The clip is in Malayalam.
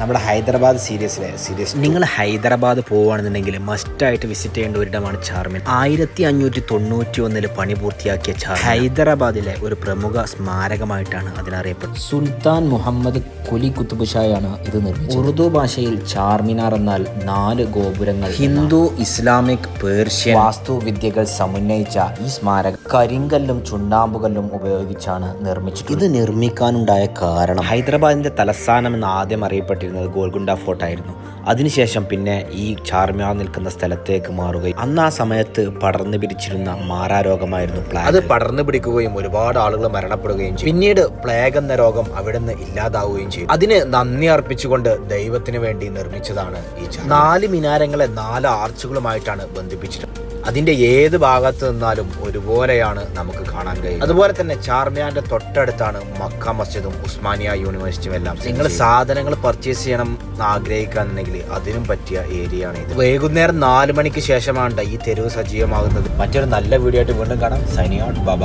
നമ്മുടെ ഹൈദരാബാദ് സീരീസിലെ സീരീസ് നിങ്ങൾ ഹൈദരാബാദ് പോവുകയാണെന്നുണ്ടെങ്കിൽ മസ്റ്റായിട്ട് വിസിറ്റ് ചെയ്യേണ്ട ഒരിടമാണ് ചാർമിൻ. ആയിരത്തി അഞ്ഞൂറ്റി തൊണ്ണൂറ്റി ഒന്നിൽ പണി പൂർത്തിയാക്കിയ ചാർ ഹൈദരാബാദിലെ ഒരു പ്രമുഖ സ്മാരകമായിട്ടാണ് അതിനറിയപ്പെടുന്നത് സുൽത്താൻ മുഹമ്മദ് കുലി കുത്തുബ് ഷായാണ് ഇത് നിർമ്മിച്ചത്. ഉറുദു ഭാഷയിൽ ചാർമിനാർ എന്നാൽ നാല് ഗോപുരങ്ങൾ ഹിന്ദു ഇസ്ലാമിക് പേർഷ്യൻ വാസ്തുവിദ്യകൾ സമന്വയിച്ച ഈ സ്മാരകം കരിങ്കല്ലും ചുണ്ണാമ്പുകല്ലും ഉപയോഗിച്ചാണ് നിർമ്മിച്ചത് ഇത് നിർമ്മിക്കാനുണ്ടായ കാരണം ഹൈദരാബാദിന്റെ തലസ്ഥാനം എന്ന് ആദ്യം അറിയപ്പെട്ടിരുന്നത് ഗോൽഗുണ്ട ഫോർട്ട് ആയിരുന്നു. അതിനുശേഷം പിന്നെ ഈ ചാർമിനാർ നിൽക്കുന്ന സ്ഥലത്തേക്ക് മാറുകയും അന്ന് ആ സമയത്ത് പടർന്നു പിടിച്ചിരുന്ന മാറാരോഗമായിരുന്നു പ്ലാഗ്. അത് പടർന്നു പിടിക്കുകയും ഒരുപാട് ആളുകൾ മരണപ്പെടുകയും ചെയ്തു. പിന്നീട് പ്ലേഗ് എന്ന രോഗം അവിടെ നിന്ന് ഇല്ലാതാവുകയും ചെയ്തു. അതിന് നന്ദി അർപ്പിച്ചുകൊണ്ട് ദൈവത്തിന് വേണ്ടി നിർമ്മിച്ചതാണ് ഈ. നാല് മിനാരങ്ങളെ നാല് ആർച്ചുകളുമായിട്ടാണ് ബന്ധിപ്പിച്ചിട്ടുള്ളത്. അതിന്റെ ഏത് ഭാഗത്ത് നിന്നാലും ഒരുപോലെയാണ് നമുക്ക് കാണാൻ കഴിയുന്നത്. അതുപോലെ തന്നെ ചാർമിയാന്റെ തൊട്ടടുത്താണ് മക്ക മസ്ജിദും ഉസ്മാനിയ യൂണിവേഴ്സിറ്റിയും എല്ലാം നിങ്ങൾ സാധനങ്ങൾ പർച്ചേസ് ചെയ്യണം എന്ന് ആഗ്രഹിക്കുകയാണെന്നുണ്ടെങ്കിൽ അതിനും പറ്റിയ ഏരിയ ആണ് ഇത്. വൈകുന്നേരം നാല് മണിക്ക് ശേഷമാണ് ഈ തെരുവ് സജീവമാകുന്നത്. മറ്റൊരു നല്ല വീഡിയോ ആയിട്ട് വീണ്ടും കാണാം. സൈനി ഔട്ട് ബൈ